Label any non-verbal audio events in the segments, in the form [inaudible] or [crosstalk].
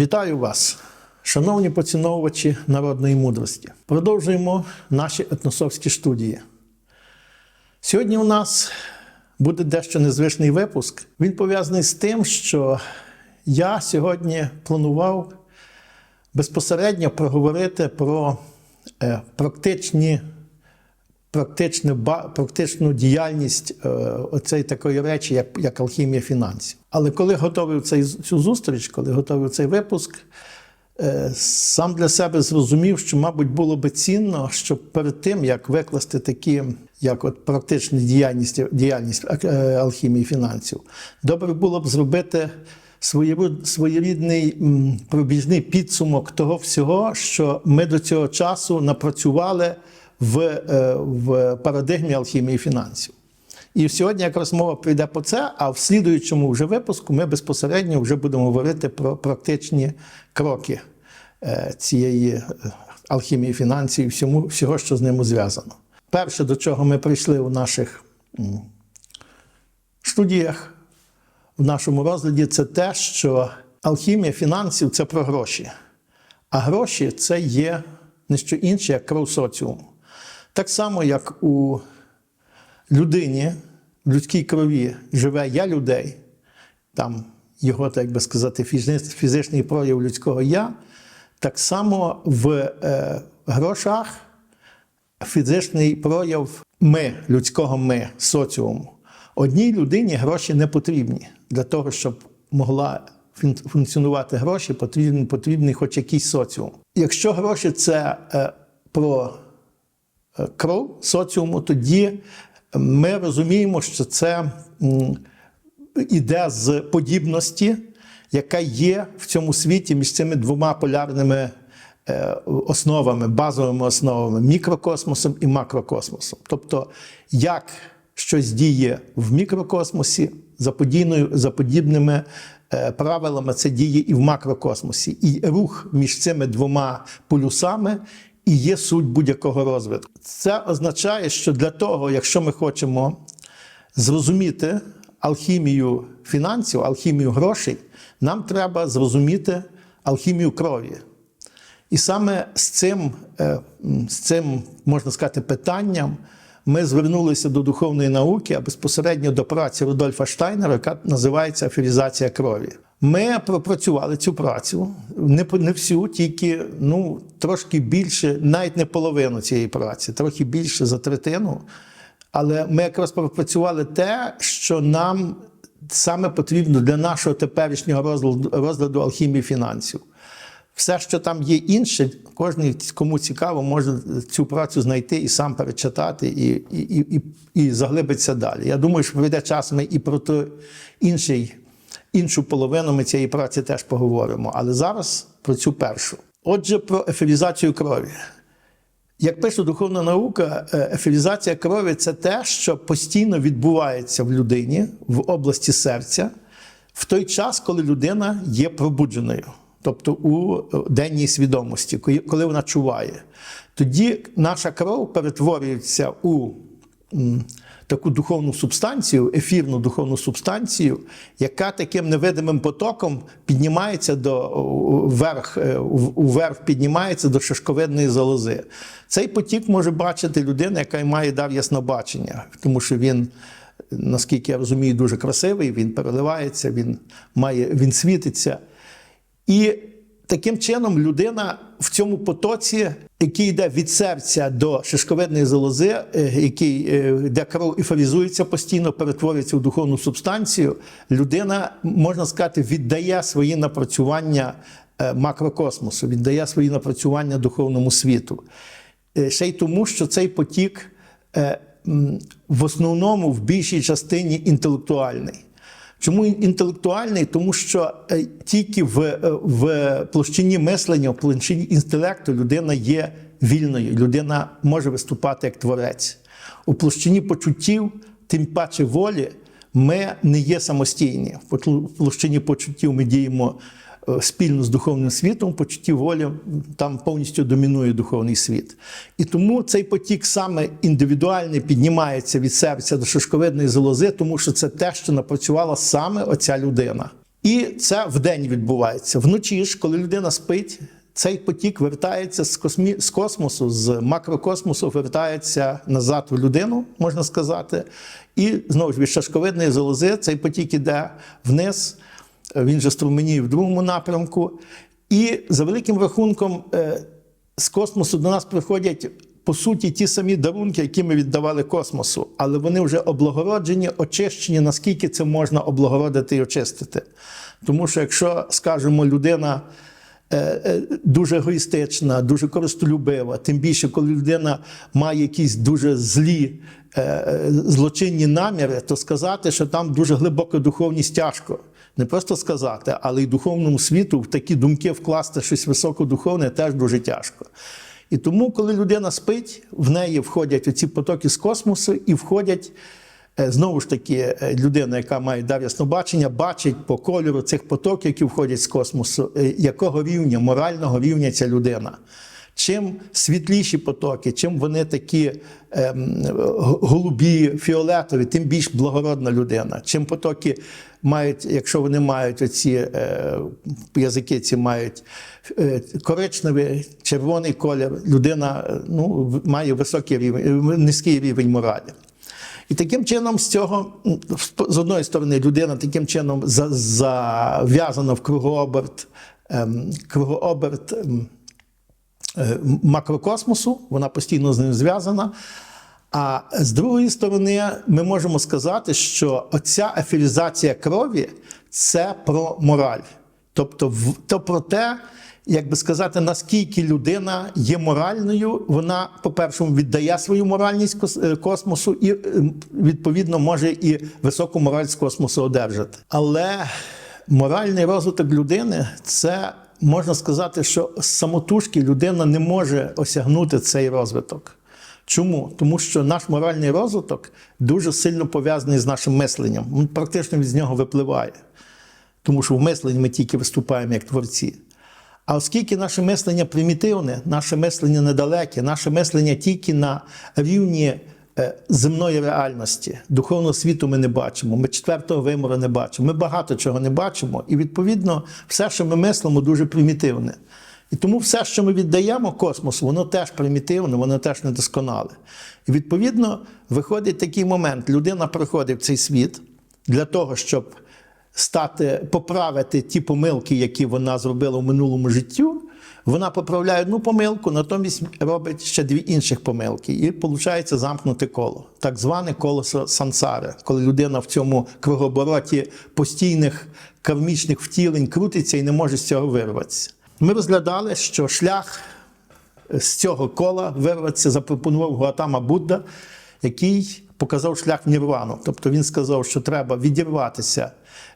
Вітаю вас, шановні поціновувачі народної мудрості. Продовжуємо наші етносовські студії. Сьогодні у нас буде дещо незвичний випуск. Він пов'язаний з тим, що я сьогодні планував безпосередньо проговорити про е, практичні практичну, практичну діяльність е, оцеї такої речі, як, як алхімія фінансів. Але коли готовив цей, цю зустріч, коли готовив цей випуск, е, сам для себе зрозумів, що, мабуть, було би цінно, щоб перед тим, як викласти такі, як от практична діяльність, діяльність е, алхімії фінансів, добре було б зробити своєрід- своєрідний пробіжний підсумок того всього, що ми до цього часу напрацювали в, е, в парадигмі алхімії фінансів. І сьогодні якраз мова прийде по це, а в слідуючому вже випуску ми безпосередньо вже будемо говорити про практичні кроки е, цієї е, алхімії фінансів і всьому, всього, що з ними зв'язано. Перше, до чого ми прийшли у наших студіях, в нашому розгляді, це те, що алхімія фінансів це про гроші. А гроші це є не що інше, як кров соціуму. Так само, як у людині, в людській крові живе я людей, там його, так би сказати, фізичний, прояв людського я, так само в е, грошах фізичний прояв ми, людського ми, соціуму. Одній людині гроші не потрібні. Для того, щоб могла функціонувати гроші, потрібен, потрібний хоч якийсь соціум. Якщо гроші це е, про е, кров соціуму, тоді ми розуміємо, що це іде з подібності, яка є в цьому світі між цими двома полярними е, основами, базовими основами мікрокосмосом і макрокосмосом. Тобто, як щось діє в мікрокосмосі, за, подійною, за подібними е, правилами це діє і в макрокосмосі. І рух між цими двома полюсами і є суть будь-якого розвитку. Це означає, що для того, якщо ми хочемо зрозуміти алхімію фінансів, алхімію грошей, нам треба зрозуміти алхімію крові. І саме з цим, е, з цим, можна сказати, питанням ми звернулися до духовної науки, а безпосередньо до праці Рудольфа Штайнера, яка називається Аферізація крові. Ми пропрацювали цю працю, не, не всю, тільки ну, трошки більше, навіть не половину цієї праці, трохи більше за третину. Але ми якраз пропрацювали те, що нам саме потрібно для нашого теперішнього розгляду, розгляду алхімії фінансів. Все, що там є інше, кожен, кому цікаво, може цю працю знайти і сам перечитати, і, і, і, і, і заглибитися далі. Я думаю, що прийде час, ми і про той інший, іншу половину ми цієї праці теж поговоримо. Але зараз про цю першу. Отже, про еферізацію крові. Як пише духовна наука, е, еферізація крові це те, що постійно відбувається в людині в області серця в той час, коли людина є пробудженою, тобто у е, денній свідомості, коли- вона чуває. Тоді наша кров перетворюється у таку духовну субстанцію, ефірну духовну субстанцію, яка таким невидимим потоком піднімається до у- вверх, е, вверх піднімається до шишковидної залози. Цей потік може бачити людина, яка має дар яснобачення, тому що він. Наскільки я розумію, дуже красивий, він переливається, він має, він світиться. І таким чином людина в цьому потоці, який йде від серця до шишковидної залози, е, який, е, де кров еферізується постійно, перетворюється в духовну субстанцію, людина, можна сказати, віддає свої напрацювання е, макрокосмосу, віддає свої напрацювання духовному світу. Ще й тому, що цей потік в основному в більшій частині інтелектуальний. Чому інтелектуальний? Тому що е, тільки в, е, в площині мислення, в площині інтелекту людина є вільною, людина може виступати як творець. У площині почуттів, тим паче волі, ми не є самостійні. В площ- площині почуттів ми діємо спільно з духовним світом, почутті волі там повністю домінує духовний світ. І тому цей потік саме індивідуальний піднімається від серця до шишковидної залози, тому що це те, що напрацювала саме оця людина. І це вдень відбувається. Вночі ж, коли людина спить, цей потік вертається з, космі... з космосу, з макрокосмосу, вертається назад в людину, можна сказати. І знову ж від шашковидної залози цей потік іде вниз, він же струменіє в другому напрямку. І за великим рахунком, е, з космосу до нас приходять. По суті, ті самі дарунки, які ми віддавали космосу, але вони вже облагороджені, очищені, наскільки це можна облагородити і очистити. Тому що, якщо, скажімо, людина е, е, дуже егоїстична, дуже користолюбива, тим більше, коли людина має якісь дуже злі е, е, злочинні наміри, то сказати, що там дуже глибока духовність тяжко. Не просто сказати, але й духовному світу в такі думки вкласти щось високодуховне теж дуже тяжко. І тому, коли людина спить, в неї входять оці потоки з космосу і входять. Е, Знову ж таки, е, людина, яка має дар яснобачення, бачить по кольору цих потоків, які входять з космосу, е, якого рівня, морального рівня ця людина. Чим світліші потоки, чим вони такі ем, голубі, фіолетові, тим більш благородна людина. Чим потоки мають, якщо вони мають оці е, язики, ці мають е, коричневий, червоний колір, людина ну, має високий рівень, низький рівень моралі. І таким чином, з цього, з одної сторони, людина таким чином зав'язана в кругооберт, ем, кругооберт ем, е, макрокосмосу, вона постійно з ним зв'язана. А з другої сторони, ми можемо сказати, що оця ефіризація крові це про мораль. Тобто, то про те, як би сказати, наскільки людина є моральною, вона, по-перше, віддає свою моральність е, космосу і, е, відповідно, може і високу мораль з космосу одержати. Але моральний розвиток людини це можна сказати, що самотужки людина не може осягнути цей розвиток. Чому? Тому що наш моральний розвиток дуже сильно пов'язаний з нашим мисленням. Він практично від нього випливає. Тому що в мисленні ми тільки виступаємо як творці. А оскільки наше мислення примітивне, наше мислення недалеке, наше мислення тільки на рівні е, земної реальності, духовного світу ми не бачимо, ми четвертого вимору не бачимо, ми багато чого не бачимо, і відповідно все, що ми мислимо, дуже примітивне. І тому все, що ми віддаємо космосу, воно теж примітивне, воно теж недосконале. І відповідно виходить такий момент: людина приходить в цей світ для того, щоб стати, поправити ті помилки, які вона зробила в минулому життю. Вона поправляє одну помилку, натомість робить ще дві інших помилки, і виходить замкнуте коло, так зване колесо сансари, коли людина в цьому кругобороті постійних кармічних втілень крутиться і не може з цього вирватися. Ми розглядали, що шлях з цього кола вирватися запропонував Гуатама Будда, який показав шлях в Нірвану. Тобто він сказав, що треба відірватися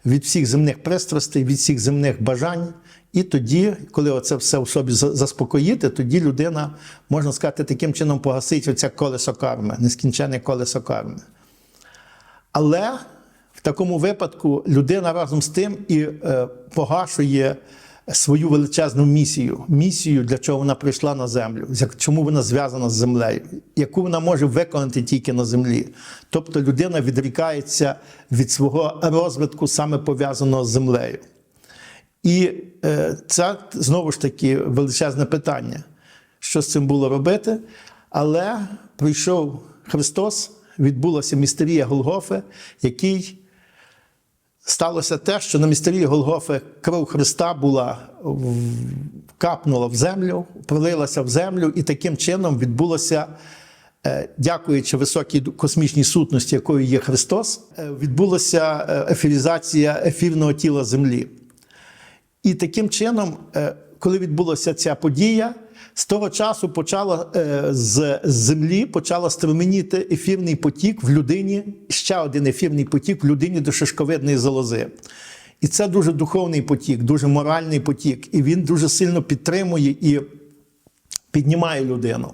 від всіх земних пристрастей, від всіх земних бажань. І тоді, коли оце все в собі заспокоїти, тоді людина, можна сказати, таким чином погасить оце колесо карми, нескінченне колесо карми. Але в такому випадку людина разом з тим і е, погашує свою величезну місію, місію, для чого вона прийшла на землю, чому вона зв'язана з землею, яку вона може виконати тільки на землі. Тобто людина відрікається від свого розвитку, саме пов'язаного з землею. І е, це знову ж таки величезне питання, що з цим було робити. Але прийшов Христос, відбулася містерія Голгофи, який сталося те, що на містерії Голгофи кров Христа була капнула в землю, пролилася в землю, і таким чином відбулося. е, Дякуючи високій космічній сутності, якою є Христос, е, відбулася ефірізація ефірного тіла Землі. І таким чином, е, коли відбулася ця подія, з того часу почало е, з землі почало струменіти ефірний потік в людині, ще один ефірний потік в людині до шишковидної залози. І це дуже духовний потік, дуже моральний потік. І він дуже сильно підтримує і піднімає людину.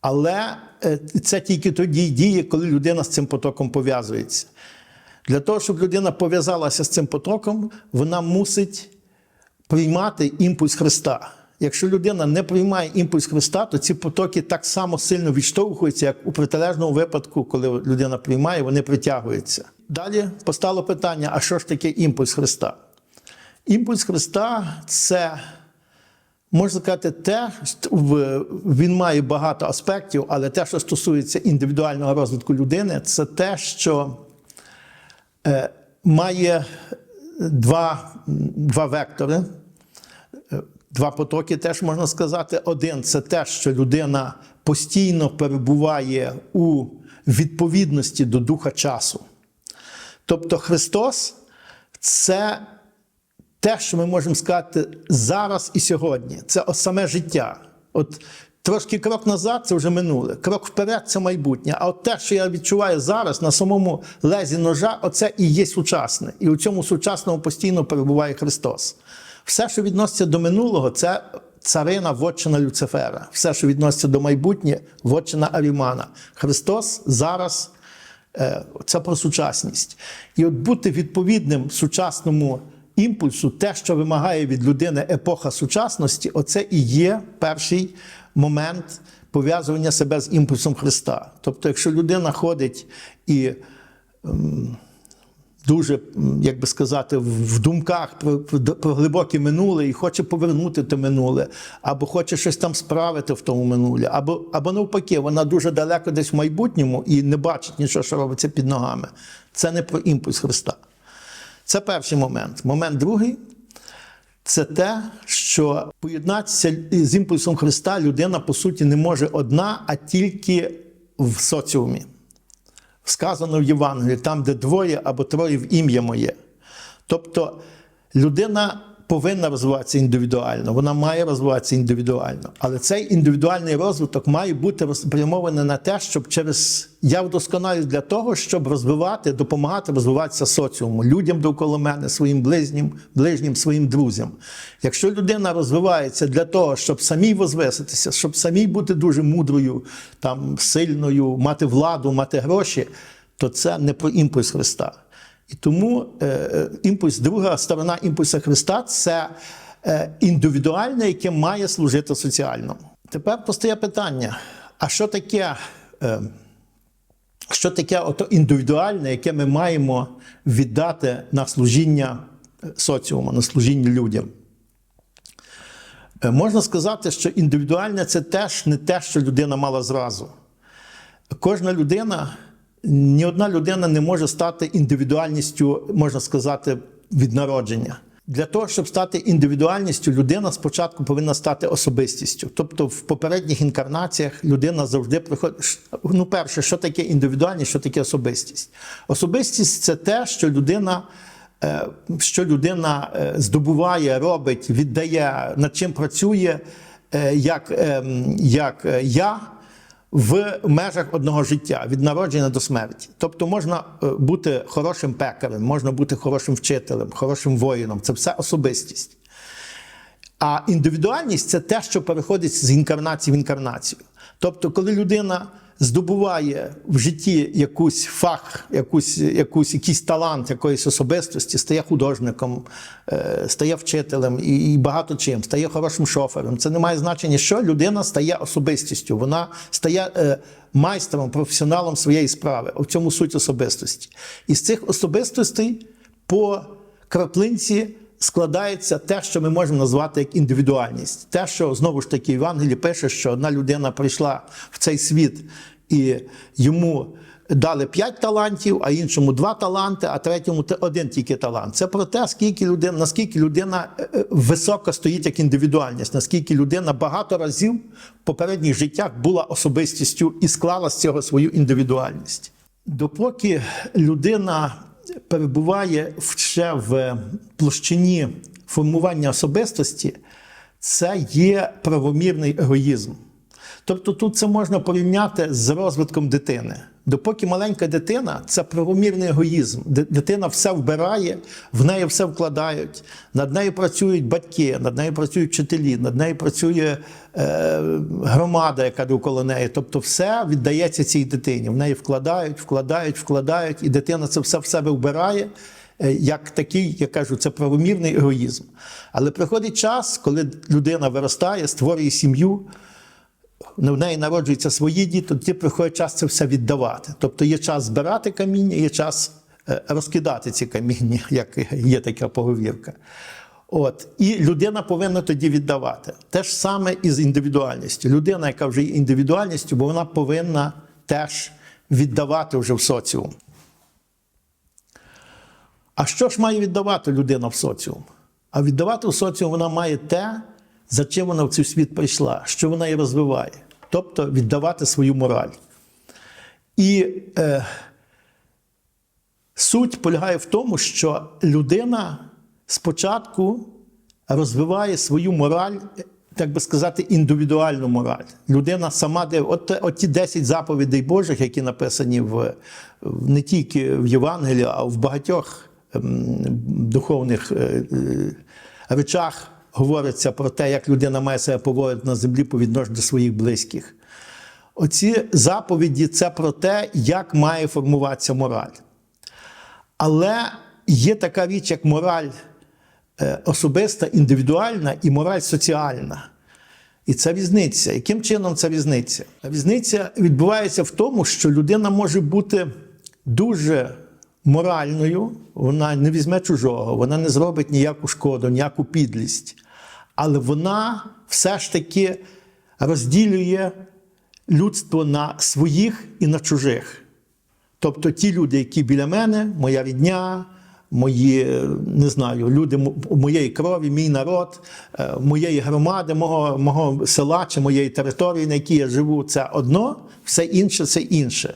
Але е, це тільки тоді діє, коли людина з цим потоком пов'язується. Для того, щоб людина пов'язалася з цим потоком, вона мусить приймати імпульс Христа. Якщо людина не приймає імпульс Христа, то ці потоки так само сильно відштовхуються, як у протилежному випадку, коли людина приймає, вони притягуються. Далі постало питання: а що ж таке імпульс Христа? Імпульс Христа це, можна сказати, те, він має багато аспектів, але те, що стосується індивідуального розвитку людини, це те, що е, має два, два вектори, два потоки, теж можна сказати. Один це те, що людина постійно перебуває у відповідності до духа часу. Тобто Христос це те, що ми можемо сказати зараз і сьогодні. Це саме життя. От трошки крок назад це вже минуле, крок вперед це майбутнє. А от те, що я відчуваю зараз на самому лезі ножа, оце і є сучасне. І у цьому сучасному постійно перебуває Христос. Все, що відноситься до минулого, це царина вотчина Люцифера. Все, що відноситься до майбутнє, вотчина Арімана. Христос зараз Е, Це про сучасність. І от бути відповідним сучасному імпульсу, те, що вимагає від людини епоха сучасності, оце і є перший момент пов'язування себе з імпульсом Христа. Тобто, якщо людина ходить і дуже, як би сказати, в думках про, про глибоке минуле і хоче повернути те минуле, або хоче щось там справити в тому минулі, або, або навпаки, вона дуже далеко десь в майбутньому і не бачить нічого, що робиться під ногами. Це не про імпульс Христа. Це перший момент. Момент другий це те, що поєднатися з імпульсом Христа людина, по суті, не може одна, а тільки в соціумі сказано в Євангелії, там, де двоє або троє в ім'я моє. Тобто людина повинна розвиватися індивідуально, вона має розвиватися індивідуально. Але цей індивідуальний розвиток має бути спрямований на те, щоб через я вдосконалюю для того, щоб розвивати, допомагати розвиватися соціуму, людям довкола мене, своїм ближнім, ближнім, своїм друзям. Якщо людина розвивається для того, щоб самій возвиситися, щоб самій бути дуже мудрою, там, сильною, мати владу, мати гроші, то це не про імпульс Христа. І тому е, е, імпульс, друга сторона імпульса Христа це е, індивідуальне, яке має служити соціальному. Тепер постає питання: а що таке, е, що таке ото індивідуальне, яке ми маємо віддати на служіння е, соціуму, на служіння людям? Можна сказати, що індивідуальне це теж не те, що людина мала зразу. Кожна людина, ні одна людина не може стати індивідуальністю, можна сказати, від народження. Для того, щоб стати індивідуальністю, людина спочатку повинна стати особистістю. Тобто в попередніх інкарнаціях людина завжди приходить. Ну, перше, що таке індивідуальність, що таке особистість? Особистість це те, що людина. е, Що людина е, здобуває, робить, віддає, над чим працює, е, як, ем, як я в межах одного життя від народження до смерті. Тобто можна е, бути хорошим пекарем, можна бути хорошим вчителем, хорошим воїном. Це все особистість. А індивідуальність це те, що переходить з інкарнації в інкарнацію. Тобто, коли людина здобуває в житті якусь фах, якусь, якусь, якийсь талант якоїсь особистості, стає художником, е, стає вчителем і, і багато чим, стає хорошим шофером. Це не має значення, що людина стає особистістю, вона стає е, майстром, професіоналом своєї справи. В цьому суть особистості. І з цих особистостей по краплинці складається те, що ми можемо назвати як індивідуальність. Те, що знову ж таки в Євангелії пише, що одна людина прийшла в цей світ і йому дали п'ять талантів, а іншому два таланти, а третьому один тільки талант. Це про те, скільки людина, наскільки людина е, е, високо стоїть як індивідуальність, наскільки людина багато разів в попередніх життях була особистістю і склала з цього свою індивідуальність. Допоки людина перебуває ще в площині формування особистості, це є правомірний егоїзм. Тобто тут це можна порівняти з розвитком дитини. Допоки маленька дитина це правомірний егоїзм. Дитина все вбирає, в неї все вкладають, над нею працюють батьки, над нею працюють вчителі, над нею працює е, громада, яка довкола неї. Тобто, все віддається цій дитині. В неї вкладають, вкладають, вкладають, і дитина це все в себе вбирає. е, Як такий, я кажу, це правомірний егоїзм. Але приходить час, коли людина виростає, створює сім'ю, в неї народжуються свої діти, тоді приходить час це все віддавати. Тобто є час збирати каміння, є час е, розкидати ці каміння, [laughs] як є така поговірка. От, і людина повинна тоді віддавати. Те ж саме і з індивідуальністю. Людина, яка вже є індивідуальністю, бо вона повинна теж віддавати вже в соціум. А що ж має віддавати людина в соціум? А віддавати в соціум вона має те, за чим вона в цей світ прийшла, що вона і розвиває. Тобто віддавати свою мораль. І е, суть полягає в тому, що людина спочатку розвиває свою мораль, так би сказати, індивідуальну мораль. Людина сама де от, от ті 10 заповідей Божих, які написані в, не тільки в Євангелії, а в багатьох ем, духовних е, е, речах говориться про те, як людина має себе поводити на землі по відношенню до своїх близьких. Оці заповіді це про те, як має формуватися мораль. Але є така річ, як мораль е, особиста, індивідуальна і мораль соціальна. І це різниця. Яким чином це різниця? Різниця відбувається в тому, що людина може бути дуже моральною, вона не візьме чужого, вона не зробить ніяку шкоду, ніяку підлість. Але вона все ж таки розділює людство на своїх і на чужих. Тобто ті люди, які біля мене, моя рідня, мої, не знаю, люди моєї крові, мій народ, е, моєї громади, мого, мого села чи моєї території, на якій я живу, це одно, все інше це інше.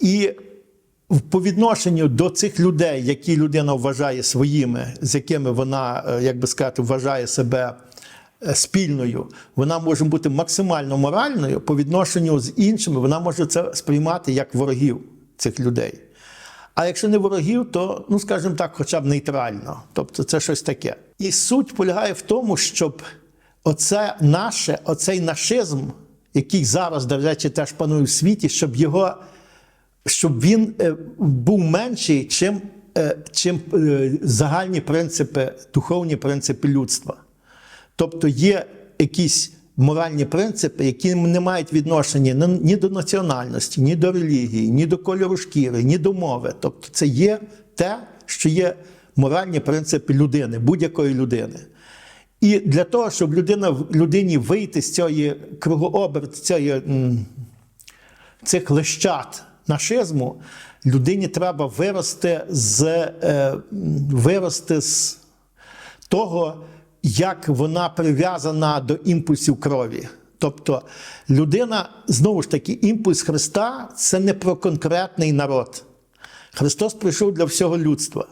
І по відношенню до цих людей, які людина вважає своїми, з якими вона, е, як би сказати, вважає себе е, спільною, вона може бути максимально моральною по відношенню з іншими, вона може це сприймати як ворогів цих людей. А якщо не ворогів, то, ну скажімо так, хоча б нейтрально. Тобто це щось таке. І суть полягає в тому, щоб оце наше, оцей нашизм, який зараз, до речі, теж панує в світі, щоб його щоб він е, був менший, чим, е, чим е, загальні принципи, духовні принципи людства. Тобто є якісь моральні принципи, які не мають відношення ні- до національності, ні до релігії, ні до кольору шкіри, ні до мови. Тобто це є те, що є моральні принципи людини, будь-якої людини. І для того, щоб людина, людині вийти з цієї кругооберт, цієї цих лещат нашизму, людині треба вирости з, е, вирости з того, як вона прив'язана до імпульсів крові. Тобто людина, знову ж таки, імпульс Христа це не про конкретний народ. Христос прийшов для всього людства.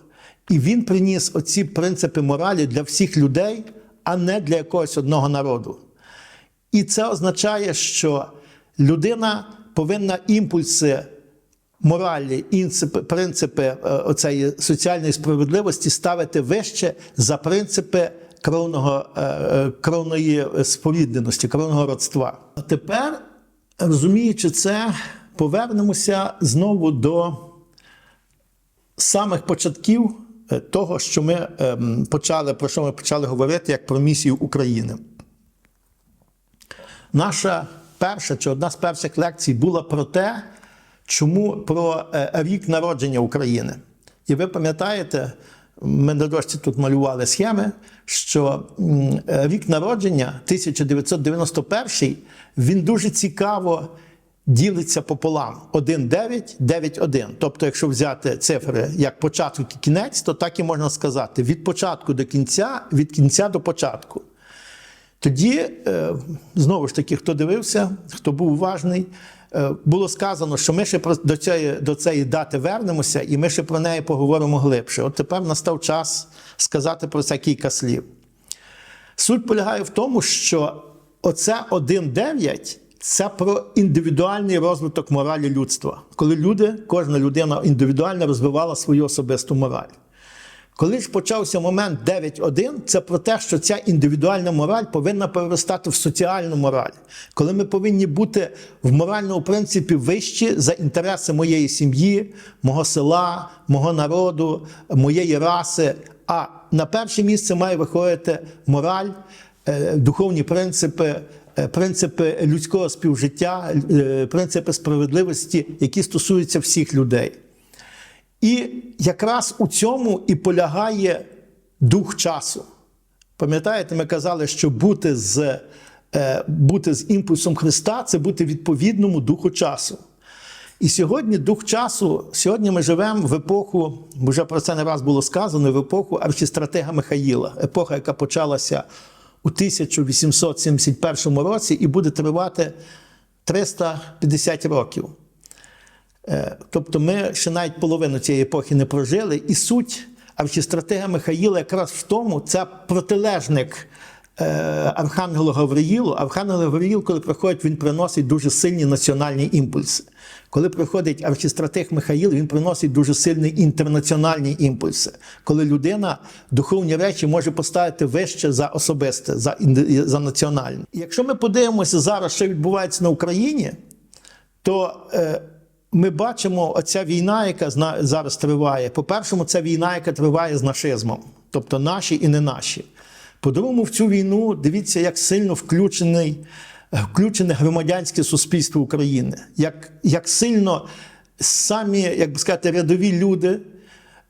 І Він приніс оці принципи моралі для всіх людей, а не для якогось одного народу. І це означає, що людина повинна імпульси моралі, принципи е, оцеї соціальної справедливості ставити вище за принципи кровного, е, е, кровної сповідданості, кровного родства. А тепер, розуміючи це, повернемося знову до самих початків того, що ми ем, почали, про що ми почали говорити, як про місію України. Наша перша чи одна з перших лекцій була про те, чому про е, рік народження України. І ви пам'ятаєте, ми на дошці тут малювали схеми, що рік народження 1991, він дуже цікаво ділиться пополам 1,9, 9,1. Тобто, якщо взяти цифри як початок і кінець, то так і можна сказати: від початку до кінця, від кінця до початку. Тоді, е, знову ж таки, хто дивився, хто був уважний, було сказано, що ми ще до цієї, до цієї дати вернемося, і ми ще про неї поговоримо глибше. От тепер настав час сказати про це кілька слів. Суть полягає в тому, що оце 1.9 це про індивідуальний розвиток моралі людства, коли люди, кожна людина індивідуально розвивала свою особисту мораль. Коли ж почався момент 9.1, це про те, що ця індивідуальна мораль повинна переростати в соціальну мораль, коли ми повинні бути в моральному принципі вищі за інтереси моєї сім'ї, мого села, мого народу, моєї раси. А на перше місце має виходити мораль, е, духовні принципи. е, Принципи людського співжиття, е, принципи справедливості, які стосуються всіх людей. І якраз у цьому і полягає дух часу. Пам'ятаєте, ми казали, що бути з, е, бути з імпульсом Христа це бути відповідному духу часу. І сьогодні дух часу, сьогодні ми живемо в епоху, вже про це не раз було сказано, в епоху архістратега Михаїла, епоха, яка почалася у 1871 році і буде тривати 350 років. Е, Тобто ми ще навіть половину цієї епохи не прожили, і суть архістратега Михаїла якраз в тому, це протилежник е, Архангелу Гавриїлу. Архангел Гавриїл, коли приходить, він приносить дуже сильні національні імпульси. Коли приходить архістратег Михаїл, він приносить дуже сильні інтернаціональні імпульси, коли людина духовні речі може поставити вище за особисте, за, за національне. І якщо ми подивимося зараз, що відбувається на Україні, то е, ми бачимо оця війна, яка зараз триває. По-першому, це війна, яка триває з нашизмом, тобто наші і не наші. По-другому, в цю війну дивіться, як сильно включений, включене громадянське суспільство України, як, як сильно самі, як би сказати, рядові люди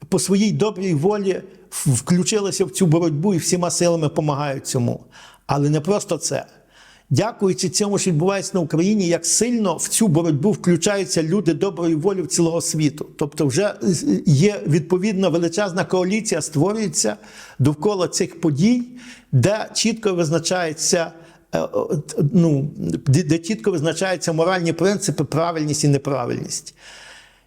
по своїй добрій волі включилися в цю боротьбу і всіма силами допомагають цьому. Але не просто це. Дякуючи цьому, що відбувається на Україні, як сильно в цю боротьбу включаються люди доброї волі в цілого світу. Тобто, вже є відповідна величезна коаліція, створюється довкола цих подій, де чітко визначається. е, Ну, де чітко визначаються моральні принципи, правильність і неправильність.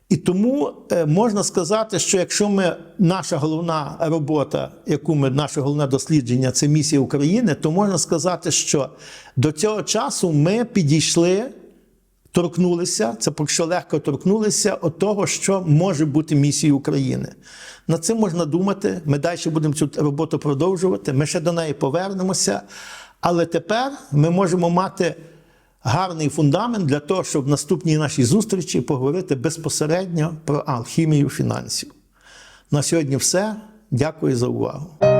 І тому е, можна сказати, що якщо ми наша головна робота, яку ми наше головне дослідження це місія України, то можна сказати, що до цього часу ми підійшли, торкнулися, це поки що легко торкнулися от того, що може бути місією України. Над цим можна думати. Ми далі будемо цю роботу продовжувати. Ми ще до неї повернемося. Але тепер ми можемо мати гарний фундамент для того, щоб в наступній нашій зустрічі поговорити безпосередньо про алхімію фінансів. На сьогодні все. Дякую за увагу.